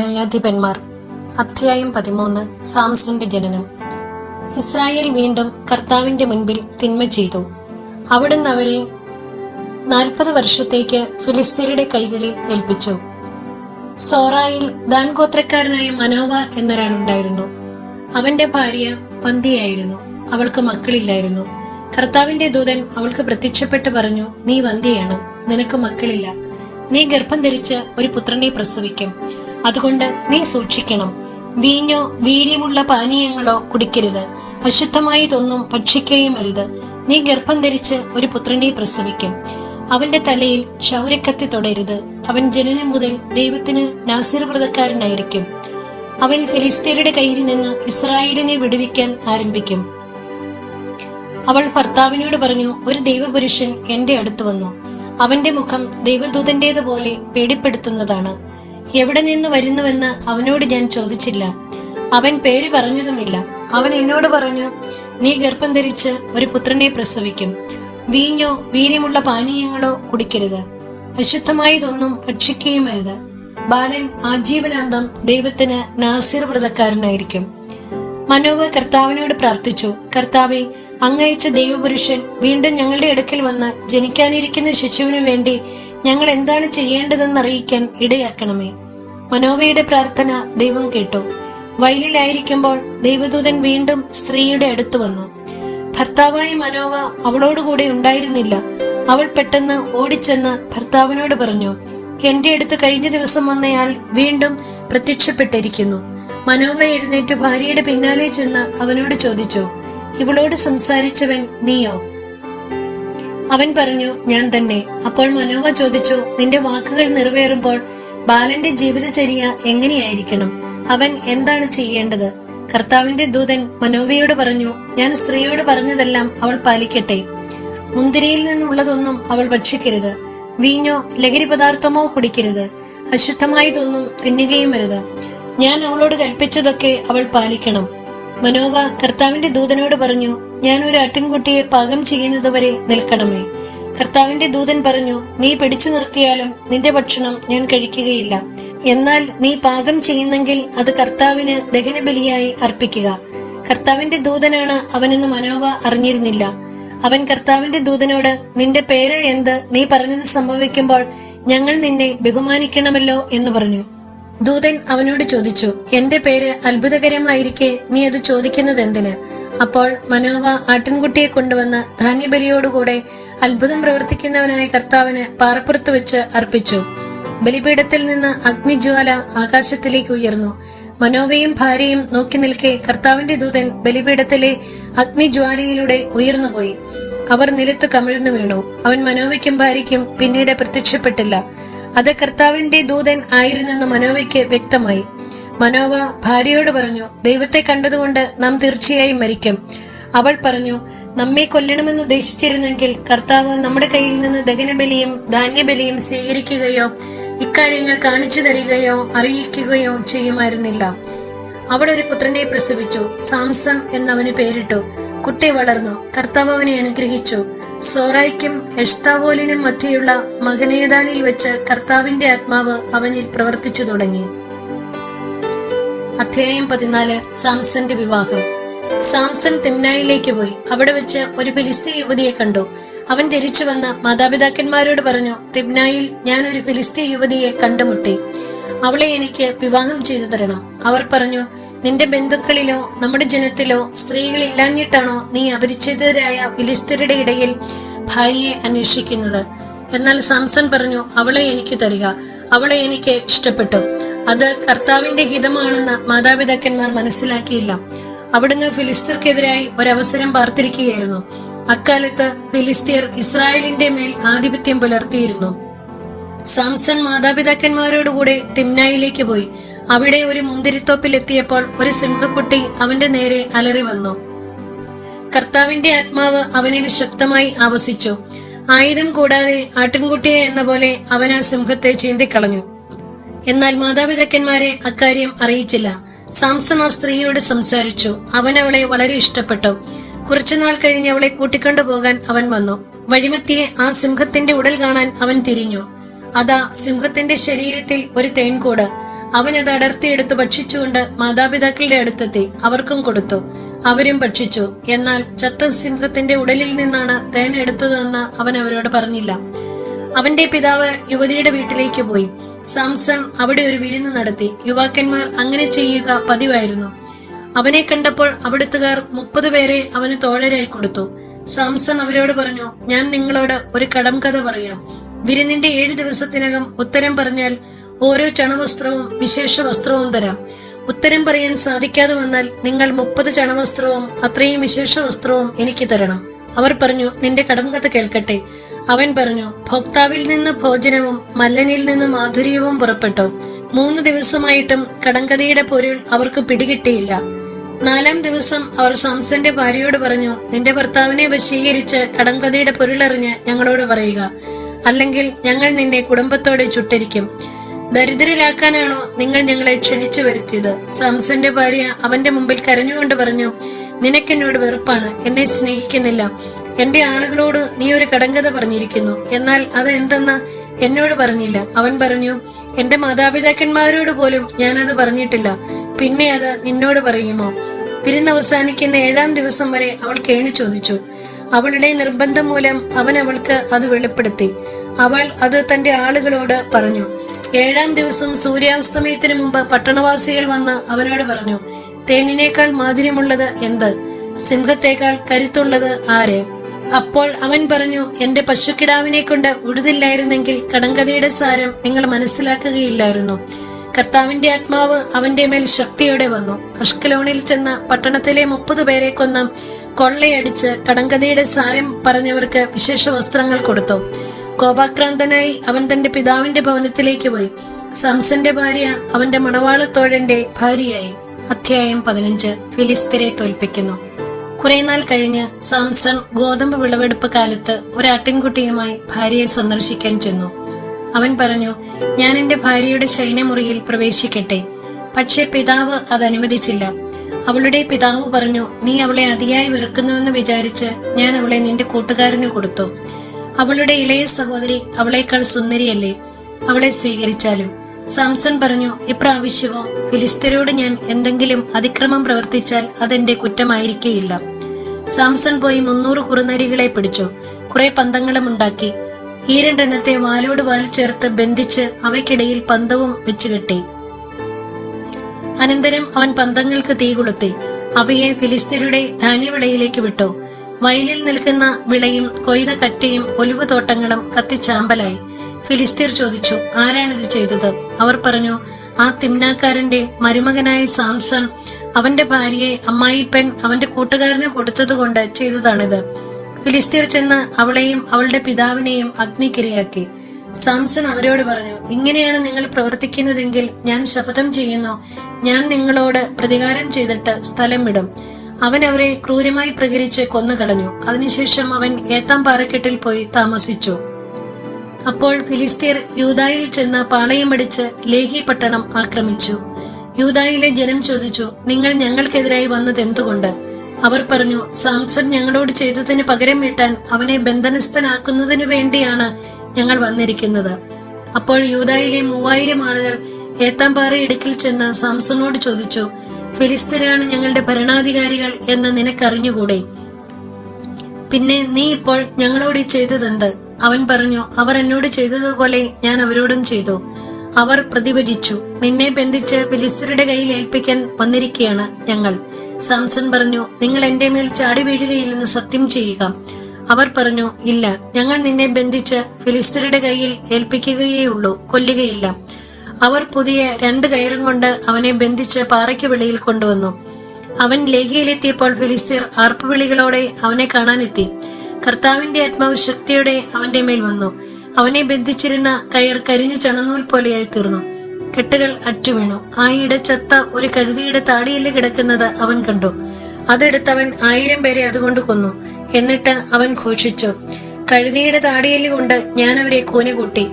അധിപന്മാർ അധ്യായം പതിമൂന്ന്. സാംസന്റെ ജനനം. ഇസ്രായേൽ വീണ്ടും കർത്താവിന്റെ മുൻപിൽ തിന്മ ചെയ്തു. അവിടുന്ന് അവരെ നാൽപ്പത് വർഷത്തേക്ക് ഫിലിസ്തീനയുടെ കൈകളിൽ ഏൽപ്പിച്ചു. സോറായിൽ ദാൻ ഗോത്രക്കാരനായ മനോവ എന്നൊരാളുണ്ടായിരുന്നു. അവന്റെ ഭാര്യ പന്തിയായിരുന്നു. അവൾക്ക് മക്കളില്ലായിരുന്നു. കർത്താവിന്റെ ദൂതൻ അവൾക്ക് പ്രത്യക്ഷപ്പെട്ട് പറഞ്ഞു നീ വന്ധ്യയാണ്. നിനക്ക് മക്കളില്ല. നീ ഗർഭം ധരിച്ച് ഒരു പുത്രനെ പ്രസവിക്കും. അതുകൊണ്ട് നീ സൂക്ഷിക്കണം. വീഞ്ഞോ വീര്യമുള്ള പാനീയങ്ങളോ കുടിക്കരുത്. അശുദ്ധമായതൊന്നും ഭക്ഷിക്കുകയും അരുത് നീ ഗർഭം ധരിച്ച് ഒരു പുത്രനെ പ്രസവിക്കും. അവന്റെ തലയിൽ ക്ഷൗരക്കത്തി തൊടരുത്. അവൻ ജനനം മുതൽ ദൈവത്തിന് നാസിർ വ്രതക്കാരനായിരിക്കും അവൻ ഫിലിസ്തീനയുടെ കയ്യിൽ നിന്ന് ഇസ്രായേലിനെ വിടുവിക്കാൻ ആരംഭിക്കും. അവൾ ഭർത്താവിനോട് പറഞ്ഞു ഒരു ദൈവപുരുഷൻ എന്റെ അടുത്ത് വന്നു. അവന്റെ മുഖം ദൈവദൂതന്റേതുപോലെ പേടിപ്പെടുത്തുന്നതാണ്. എവിടെ നിന്ന് വരുന്നുവെന്ന് അവനോട് ഞാൻ ചോദിച്ചില്ല. അവൻ പേര് പറഞ്ഞതുമില്ല. അവൻ എന്നോട് പറഞ്ഞു നീ ഗർഭം ധരിച്ച് ഒരു പുത്രനെ പ്രസവിക്കും. വീഞ്ഞോ വീര്യമുള്ള പാനീയങ്ങളോ കുടിക്കരുത്. അശുദ്ധമായതൊന്നും ഭക്ഷിക്കുകയും അരുത്. ബാലൻ ആജീവനാന്തം ദൈവത്തിന് നാസിർ വ്രതക്കാരനായിരിക്കും. മനോവ് കർത്താവിനോട് പ്രാർത്ഥിച്ചു കർത്താവെ അങ്ങയച്ച ദൈവപുരുഷൻ വീണ്ടും ഞങ്ങളുടെ അടുക്കൽ വന്ന് ജനിക്കാനിരിക്കുന്ന ശിശുവിനു വേണ്ടി ഞങ്ങൾ എന്താണ് ചെയ്യേണ്ടതെന്ന് അറിയിക്കാൻ ഇടയാക്കണമേ. മനോവയുടെ പ്രാർത്ഥന ദൈവം കേട്ടു. വയലിലായിരിക്കുമ്പോൾ ദൈവദൂതൻ വീണ്ടും സ്ത്രീയുടെ അടുത്ത് വന്നു. ഭർത്താവായ മനോവ അവളോടുകൂടെ ഉണ്ടായിരുന്നില്ല. അവൾ പെട്ടെന്ന് ഓടിച്ചെന്ന് ഭർത്താവിനോട് പറഞ്ഞു എന്റെ അടുത്ത് കഴിഞ്ഞ ദിവസം വന്നയാൾ വീണ്ടും പ്രത്യക്ഷപ്പെട്ടിരിക്കുന്നു. മനോവ എഴുന്നേറ്റ് ഭാര്യയുടെ പിന്നാലെ ചെന്ന് അവനോട് ചോദിച്ചു ഇവളോട് സംസാരിച്ചവൻ നീയോ? അവൻ പറഞ്ഞു ഞാൻ തന്നെ. അപ്പോൾ മനോവ ചോദിച്ചു നിന്റെ വാക്കുകൾ നിറവേറുമ്പോൾ ബാലന്റെ ജീവിതചര്യ എങ്ങനെയായിരിക്കണം? അവൻ എന്താണ് ചെയ്യേണ്ടത്? കർത്താവിന്റെ ദൂതൻ മനോവയോട് പറഞ്ഞു ഞാൻ സ്ത്രീയോട് പറഞ്ഞതെല്ലാം അവൾ പാലിക്കട്ടെ. മുന്തിരിയിൽ നിന്നുള്ളതൊന്നും അവൾ ഭക്ഷിക്കരുത്. വീഞ്ഞോ ലഹരി പദാർത്ഥമോ കുടിക്കരുത്. അശുദ്ധമായതൊന്നും തിന്നുകയും വരുത് ഞാൻ അവളോട് കൽപ്പിച്ചതൊക്കെ അവൾ പാലിക്കണം. മനോവ കർത്താവിന്റെ ദൂതനോട് പറഞ്ഞു ഞാൻ ഒരു ആട്ടിൻകുട്ടിയെ പാകം ചെയ്യുന്നതുവരെ നിൽക്കണമേ. കർത്താവിന്റെ ദൂതൻ പറഞ്ഞു നീ പിടിച്ചു നിർത്തിയാലും നിന്റെ ഭക്ഷണം ഞാൻ കഴിക്കുകയില്ല. എന്നാൽ നീ പാകം ചെയ്യുന്നെങ്കിൽ അത് കർത്താവിന് ദഹനബലിയായി അർപ്പിക്കുക. കർത്താവിന്റെ ദൂതനാണ് അവനെന്ന് മനോവ അറിഞ്ഞിരുന്നില്ല. അവൻ കർത്താവിന്റെ ദൂതനോട് നിന്റെ പേര് എന്ത്? നീ പറഞ്ഞത് സംഭവിക്കുമ്പോൾ ഞങ്ങൾ നിന്നെ ബഹുമാനിക്കണമല്ലോ എന്ന് പറഞ്ഞു. ദൂതൻ അവനോട് ചോദിച്ചു എന്റെ പേര് അത്ഭുതകരമായിരിക്കെ നീ അത് ചോദിക്കുന്നത് എന്തിന് അപ്പോൾ മനോവ ആട്ടിൻകുട്ടിയെ കൊണ്ടുവന്ന് ധാന്യബലിയോടുകൂടെ അത്ഭുതം പ്രവർത്തിക്കുന്നവനായ കർത്താവിന് പാറപ്പുറത്ത് വെച്ച് അർപ്പിച്ചു. ബലിപീഠത്തിൽ നിന്ന് അഗ്നിജ്വാല ആകാശത്തിലേക്ക് ഉയർന്നു. മനോവയും ഭാര്യയും നോക്കി നിൽക്കെ കർത്താവിന്റെ ദൂതൻ ബലിപീഠത്തിലെ അഗ്നിജ്വാലയിലൂടെ ഉയർന്നുപോയി. അവർ നിലത്ത് കമിഴ്ന്നു വീണു. അവൻ മനോവയ്ക്കും ഭാര്യയ്ക്കും പിന്നീട് പ്രത്യക്ഷപ്പെട്ടില്ല. അത് കർത്താവിന്റെ ദൂതൻ ആയിരുന്നെന്ന് മനോവയ്ക്ക് വ്യക്തമായി. മനോവ ഭാര്യയോട് പറഞ്ഞു ദൈവത്തെ കണ്ടതുകൊണ്ട് നാം തീർച്ചയായും മരിക്കും. അവൾ പറഞ്ഞു നമ്മെ കൊല്ലണമെന്ന് ഉദ്ദേശിച്ചിരുന്നെങ്കിൽ കർത്താവ് നമ്മുടെ കയ്യിൽ നിന്ന് ദഹനബലിയും ധാന്യബലിയും സ്വീകരിക്കുകയോ ഇക്കാര്യങ്ങൾ കാണിച്ചു തരികയോ അറിയിക്കുകയോ ചെയ്യുമായിരുന്നില്ല. അവൾ ഒരു പുത്രനെ പ്രസവിച്ചു. സാംസൺ എന്നവന് പേരിട്ടു. കുട്ടി വളർന്നു. കർത്താവ് അവനെ അനുഗ്രഹിച്ചു. സോറായ്ക്കും എഷ്താവോലിനും മധ്യയുള്ള മകനേതാനിൽ വെച്ച് കർത്താവിന്റെ ആത്മാവ് അവനിൽ പ്രവർത്തിച്ചു തുടങ്ങി. അധ്യായം പതിനാല് സാംസന്റെ വിവാഹം. സാംസൺ തിമ്നായിലേക്ക് പോയി. അവിടെ വെച്ച് ഒരു ഫിലിസ്തി യുവതിയെ കണ്ടു. അവൻ തിരിച്ചു വന്ന് മാതാപിതാക്കന്മാരോട് പറഞ്ഞു തിമ്നായിൽ ഞാൻ ഒരു ഫിലിസ്തീ യുവതിയെ കണ്ടുമുട്ടി. അവളെ എനിക്ക് വിവാഹം ചെയ്തു തരണം. അവർ പറഞ്ഞു നിന്റെ ബന്ധുക്കളിലോ നമ്മുടെ ജനത്തിലോ സ്ത്രീകൾ ഇല്ലാഞ്ഞിട്ടാണോ നീ അപരിചിതരായ ഫിലിസ്തീനയുടെ ഇടയിൽ ഭാര്യയെ അന്വേഷിക്കുന്നത്? എന്നാൽ സാംസൺ പറഞ്ഞു അവളെ എനിക്ക് തരിക. അവളെ എനിക്ക് ഇഷ്ടപ്പെട്ടു. അത് കർത്താവിന്റെ ഹിതമാണെന്ന് മാതാപിതാക്കന്മാർ മനസ്സിലാക്കിയില്ല. അവിടുന്ന് ഫിലിസ്തീർക്കെതിരായി ഒരവസരം പാർത്തിരിക്കുകയായിരുന്നു. അക്കാലത്ത് ഫിലിസ്തീർ ഇസ്രായേലിന്റെ മേൽ ആധിപത്യം പുലർത്തിയിരുന്നു. സാംസൺ മാതാപിതാക്കന്മാരോടുകൂടെ തിമ്നായിലേക്ക് പോയി. അവിടെ ഒരു മുന്തിരിത്തോപ്പിൽ എത്തിയപ്പോൾ ഒരു സിംഹക്കുട്ടി അവന്റെ നേരെ അലറി വന്നു. കർത്താവിന്റെ ആത്മാവ് അവനിൽ ശക്തമായി ആവസിച്ചു. ആയിരം കൂടാതെ ആട്ടിൻകുട്ടിയെ എന്ന പോലെ അവൻ ആ സിംഹത്തെ ചീന്തിക്കളഞ്ഞു. എന്നാൽ മാതാപിതാക്കന്മാരെ അക്കാര്യം അറിയിച്ചില്ല. സാംസൺ ആ സ്ത്രീയോട് സംസാരിച്ചു. അവൻ അവളെ വളരെ ഇഷ്ടപ്പെട്ടു. കുറച്ചുനാൾ കഴിഞ്ഞ് അവളെ കൂട്ടിക്കൊണ്ടു പോകാൻ അവൻ വന്നു. വഴിമത്തിയെ ആ സിംഹത്തിന്റെ ഉടൽ കാണാൻ അവൻ തിരിഞ്ഞു. അതാ സിംഹത്തിന്റെ ശരീരത്തിൽ ഒരു തേൻകൂട്. അവൻ അത് അടർത്തിയെടുത്ത് ഭക്ഷിച്ചുകൊണ്ട് മാതാപിതാക്കളുടെ അടുത്തെത്തി. അവർക്കും കൊടുത്തു. അവരും ഭക്ഷിച്ചു. എന്നാൽ ചത്ത സിംഹത്തിന്റെ ഉടലിൽ നിന്നാണ് തേൻ എടുത്തതെന്ന് അവൻ അവരോട് പറഞ്ഞില്ല. അവന്റെ പിതാവ് യുവതിയുടെ വീട്ടിലേക്ക് പോയി. സാംസൺ അവിടെ ഒരു വിരുന്ന് നടത്തി. യുവാക്കന്മാർ അങ്ങനെ ചെയ്യുക പതിവായിരുന്നു. അവനെ കണ്ടപ്പോൾ അവിടുത്തുകാർ മുപ്പത് പേരെ അവന് തോഴരായി കൊടുത്തു. സാംസൺ അവരോട് പറഞ്ഞു ഞാൻ നിങ്ങളോട് ഒരു കടം കഥ പറയാം. വിരുന്നിന്റെ ഏഴ് ദിവസത്തിനകം ഉത്തരം പറഞ്ഞാൽ ഓരോ ചണവസ്ത്രവും വിശേഷ വസ്ത്രവും തരാം. ഉത്തരം പറയാൻ സാധിക്കാതെ വന്നാൽ നിങ്ങൾ മുപ്പത് ചണവസ്ത്രവും അത്രയും വിശേഷ വസ്ത്രവും എനിക്ക് തരണം. അവർ പറഞ്ഞു നിന്റെ കടം കഥ കേൾക്കട്ടെ. അവൻ പറഞ്ഞു ഭോക്താവിൽ നിന്ന് ഭോജനവും മല്ലനിൽ നിന്ന് മാധുര്യവും പുറപ്പെട്ടു. മൂന്ന് ദിവസമായിട്ടും കടങ്കഥയുടെ പൊരുൾ അവർക്ക് പിടികിട്ടിയില്ല. നാലാം ദിവസം അവർ സാംസന്റെ ഭാര്യയോട് പറഞ്ഞു നിന്റെ ഭർത്താവിനെ വശീകരിച്ച് കടങ്കഥയുടെ പൊരുളറിഞ്ഞ് ഞങ്ങളോട് പറയുക. അല്ലെങ്കിൽ ഞങ്ങൾ നിന്റെ കുടുംബത്തോടെ ചുട്ടരിക്കും. ദരിദ്രരാക്കാനാണോ നിങ്ങൾ ഞങ്ങളെ ക്ഷണിച്ചു വരുത്തിയത്? സാംസന്റെ ഭാര്യ അവന്റെ മുമ്പിൽ കരഞ്ഞുകൊണ്ട് പറഞ്ഞു നിനക്കെന്നോട് വെറുപ്പാണ്. എന്നെ സ്നേഹിക്കുന്നില്ല. എന്റെ ആളുകളോട് നീ ഒരു കടങ്കഥ പറഞ്ഞിരിക്കുന്നു. എന്നാൽ അത് എന്തെന്ന് എന്നോട് പറഞ്ഞില്ല. അവൻ പറഞ്ഞു എന്റെ മാതാപിതാക്കന്മാരോട് പോലും ഞാനത് പറഞ്ഞിട്ടില്ല. പിന്നെ അത് നിന്നോട് പറയുമോ? വിരുന്ന് അവസാനിക്കുന്ന ഏഴാം ദിവസം വരെ അവൾ കേണു ചോദിച്ചു. അവളുടെ നിർബന്ധം മൂലം അവൻ അവൾക്ക് അത് വെളിപ്പെടുത്തി. അവൾ അത് തന്റെ ആളുകളോട് പറഞ്ഞു ഏഴാം ദിവസം സൂര്യാസ്തമയത്തിന് മുമ്പ് പട്ടണവാസികൾ വന്ന് അവനോട് പറഞ്ഞു തേനിനേക്കാൾ മാധുര്യമുള്ളത് എന്ത്? സിംഹത്തേക്കാൾ കരുത്തുള്ളത് ആര്? അപ്പോൾ അവൻ പറഞ്ഞു എന്റെ പശുക്കിടാവിനെ കൊണ്ട് ഉടുതില്ലായിരുന്നെങ്കിൽ കടങ്കഥയുടെ സാരം നിങ്ങൾ മനസ്സിലാക്കുകയില്ലായിരുന്നു. കർത്താവിന്റെ ആത്മാവ് അവന്റെ മേൽ ശക്തിയോടെ വന്നു. അഷ്കലോണിൽ ചെന്ന് പട്ടണത്തിലെ മുപ്പത് പേരെ കൊന്ന് കൊള്ളയടിച്ച് കടങ്കഥയുടെ സാരം പറഞ്ഞവർക്ക് വിശേഷ വസ്ത്രങ്ങൾ കൊടുത്തു. കോപാക്രാന്തനായി അവൻ തന്റെ പിതാവിന്റെ ഭവനത്തിലേക്ക് പോയി. സംസന്റെ ഭാര്യ അവന്റെ മണവാളത്തോഴന്റെ ഭാര്യയായി. അധ്യായം പതിനഞ്ച്. ഫിലിസ്തരെ തോൽപ്പിക്കുന്നു. കുറെ നാൾ കഴിഞ്ഞ് സാംസൺ ഗോതമ്പ് വിളവെടുപ്പ് കാലത്ത് ഒരു ആട്ടിൻകുട്ടിയുമായി ഭാര്യയെ സന്ദർശിക്കാൻ ചെന്നു. അവൻ പറഞ്ഞു ഞാൻ എന്റെ ഭാര്യയുടെ ശൈനമുറിയിൽ പ്രവേശിക്കട്ടെ. പക്ഷേ പിതാവ് അത് അനുവദിച്ചില്ല. അവളുടെ പിതാവ് പറഞ്ഞു നീ അവളെ അതിയായി വെറുക്കുന്നുവെന്ന് വിചാരിച്ച് ഞാൻ അവളെ നിന്റെ കൂട്ടുകാരന് കൊടുത്തു. അവളുടെ ഇളയ സഹോദരി അവളേക്കാൾ സുന്ദരിയല്ലേ? അവളെ സ്വീകരിച്ചാലും. സാംസൺ പറഞ്ഞു ഇപ്രാവശ്യമോ ഫിലിസ്തരോട് ഞാൻ എന്തെങ്കിലും അതിക്രമം പ്രവർത്തിച്ചാൽ അതെന്റെ കുറ്റമായിരിക്കേയില്ല. സാംസൺ പോയി മുന്നൂറ് കുറുനരികളെ പിടിച്ചു. കുറെ പന്തങ്ങളും ഉണ്ടാക്കി. ഈ രണ്ടെണ്ണത്തെ വാലോട് വാൽ ചേർത്ത് ബന്ധിച്ച് അവയ്ക്കിടയിൽ പന്തവും വെച്ചുകെട്ടി അനന്തരം അവൻ പന്തങ്ങൾക്ക് തീ കൊളുത്തി. അവയെ ഫിലിസ്തീനയുടെ ധാന്യവിളയിലേക്ക് വിട്ടു. വയലിൽ നിൽക്കുന്ന വിളയും കൊയ്ത കറ്റയും ഒലിവ് തോട്ടങ്ങളും കത്തിച്ചാമ്പലായി. ഫിലിസ്തീർ ചോദിച്ചു ആരാണിത് ചെയ്തത്? അവർ പറഞ്ഞു ആ തിമ്നാക്കാരന്റെ മരുമകനായ സാംസൺ അവന്റെ ഭാര്യയെ അമ്മായിപ്പൻ അവന്റെ കൂട്ടുകാരന് കൊടുത്തതുകൊണ്ട് ചെയ്തതാണിത്. ഫിലിസ്തീർ ചെന്ന് അവളെയും അവളുടെ പിതാവിനെയും അഗ്നിക്കിരയാക്കി. സാംസൺ അവരോട് പറഞ്ഞു ഇങ്ങനെയാണ് നിങ്ങൾ പ്രവർത്തിക്കുന്നതെങ്കിൽ ഞാൻ ശപഥം ചെയ്യുന്നു. ഞാൻ നിങ്ങളോട് പ്രതികാരം ചെയ്തിട്ട് സ്ഥലം വിടും. അവൻ അവരെ ക്രൂരമായി പ്രകരിച്ച് കൊന്നുകളഞ്ഞു. അതിനുശേഷം അവൻ ഏത്താം പാറക്കെട്ടിൽ പോയി താമസിച്ചു. അപ്പോൾ ഫിലിസ്തീർ യൂതായിൽ ചെന്ന് പാളയം പിടിച്ച് ലേഹി പട്ടണം ആക്രമിച്ചു. യൂതായിലെ ജനം ചോദിച്ചു നിങ്ങൾ ഞങ്ങൾക്കെതിരായി വന്നത് എന്തുകൊണ്ട്? അവർ പറഞ്ഞു സാംസൺ ഞങ്ങളോട് ചെയ്തതിന് പകരം വീട്ടാൻ അവനെ ബന്ധനസ്ഥനാക്കുന്നതിനു വേണ്ടിയാണ് ഞങ്ങൾ വന്നിരിക്കുന്നത്. അപ്പോൾ യൂതായിലെ മൂവായിരം ആളുകൾ ഏത്താമ്പാറ ഇടുക്കിൽ ചെന്ന് സാംസണോട് ചോദിച്ചു ഫിലിസ്തീനാണ് ഞങ്ങളുടെ ഭരണാധികാരികൾ എന്ന് നിനക്കറിഞ്ഞുകൂടെ? പിന്നെ നീ ഇപ്പോൾ ഞങ്ങളോട് ചെയ്തതെന്ത്? അവൻ പറഞ്ഞു അവർ എന്നോട് ചെയ്തതുപോലെ ഞാൻ അവരോടും ചെയ്തു. അവർ പ്രതിഭജിച്ചു. നിന്നെ ബന്ധിച്ച് ഫിലിസ്തരുടെ കയ്യിൽ ഏൽപ്പിക്കാൻ വന്നിരിക്കുകയാണ് ഞങ്ങൾ. സാംസൺ പറഞ്ഞു നിങ്ങൾ എന്റെ മേൽ ചാടി വീഴുകയില്ലെന്ന് സത്യം ചെയ്യുക. അവർ പറഞ്ഞു ഇല്ല ഞങ്ങൾ നിന്നെ ബന്ധിച്ച് ഫിലിസ്തരുടെ കയ്യിൽ ഏൽപ്പിക്കുകയേ ഉള്ളൂ കൊല്ലുകയില്ല. അവർ പുതിയ രണ്ട് കയറും കൊണ്ട് അവനെ ബന്ധിച്ച് പാറയ്ക്ക് വെളിയിൽ കൊണ്ടുവന്നു. അവൻ ലേഖയിലെത്തിയപ്പോൾ ഫിലിസ്തീർ ആർപ്പുവിളികളോടെ അവനെ കാണാനെത്തി. കർത്താവിന്റെ ആത്മാവ് ശക്തിയോടെ അവന്റെ മേൽ വന്നു. അവനെ ബന്ധിച്ചിരുന്ന കയർ കരിഞ്ഞു ചണനൂൽ പോലെയായി തീർന്നു. കെട്ടുകൾ അറ്റുവീണു ആ ഇടച്ചത്ത ഒരു കഴുതിയുടെ താടിയിൽ കിടക്കുന്നത് അവൻ കണ്ടു. അതെടുത്തവൻ ആയിരം പേരെ അതുകൊണ്ട് കൊന്നു. എന്നിട്ട് അവൻ ഘോഷിച്ചു. കഴുതിയുടെ താടിയിൽ കൊണ്ട് ഞാൻ അവരെ കൂനുകൂട്ടി.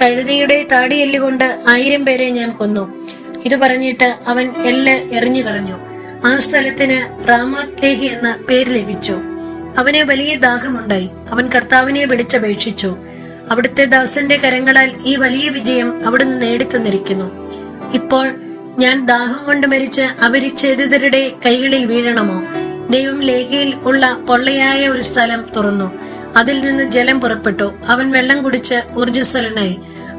കഴുതിയുടെ താടിയെല്ലുകൊണ്ട് ആയിരം പേരെ ഞാൻ കൊന്നു. ഇത് പറഞ്ഞിട്ട് അവൻ എല്ല് എറിഞ്ഞു കളഞ്ഞു. ആ സ്ഥലത്തിന് റാമാത്തേഹി എന്ന പേര് ലഭിച്ചു. അവനെ വലിയ ദാഹമുണ്ടായി. അവൻ കർത്താവിനെ വിളിച്ചപേക്ഷിച്ചു. അവിടുത്തെ ദാസന്റെ കരങ്ങളാൽ ഈ വലിയ വിജയം അവിടുന്ന് നേടിത്തന്നിരിക്കുന്നു. ഇപ്പോൾ ഞാൻ ദാഹം കൊണ്ട് മരിച്ച് അപരിച്ഛേദിതരുടെ കൈകളിൽ വീഴണമോ? ദൈവം ലേഖയിൽ ഉള്ള പൊള്ളയായ ഒരു സ്ഥലം തുറന്നു. അതിൽ നിന്ന് ജലം പുറപ്പെട്ടു. അവൻ വെള്ളം കുടിച്ച് ഊർജസ്വലനായി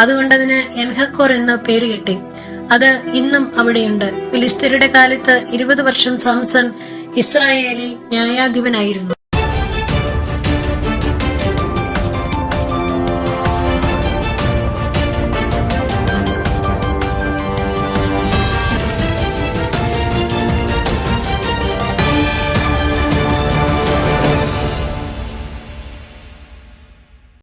അതുകൊണ്ട് അതിന് എൻഹക്കോർ എന്ന് പേര് കിട്ടി. അത് ഇന്നും അവിടെയുണ്ട്. ഫിലിസ്തീനയുടെ കാലത്ത് ഇരുപത് വർഷം സാംസൺ ഇസ്രായേലിൽ ന്യായാധിപനായിരുന്നു.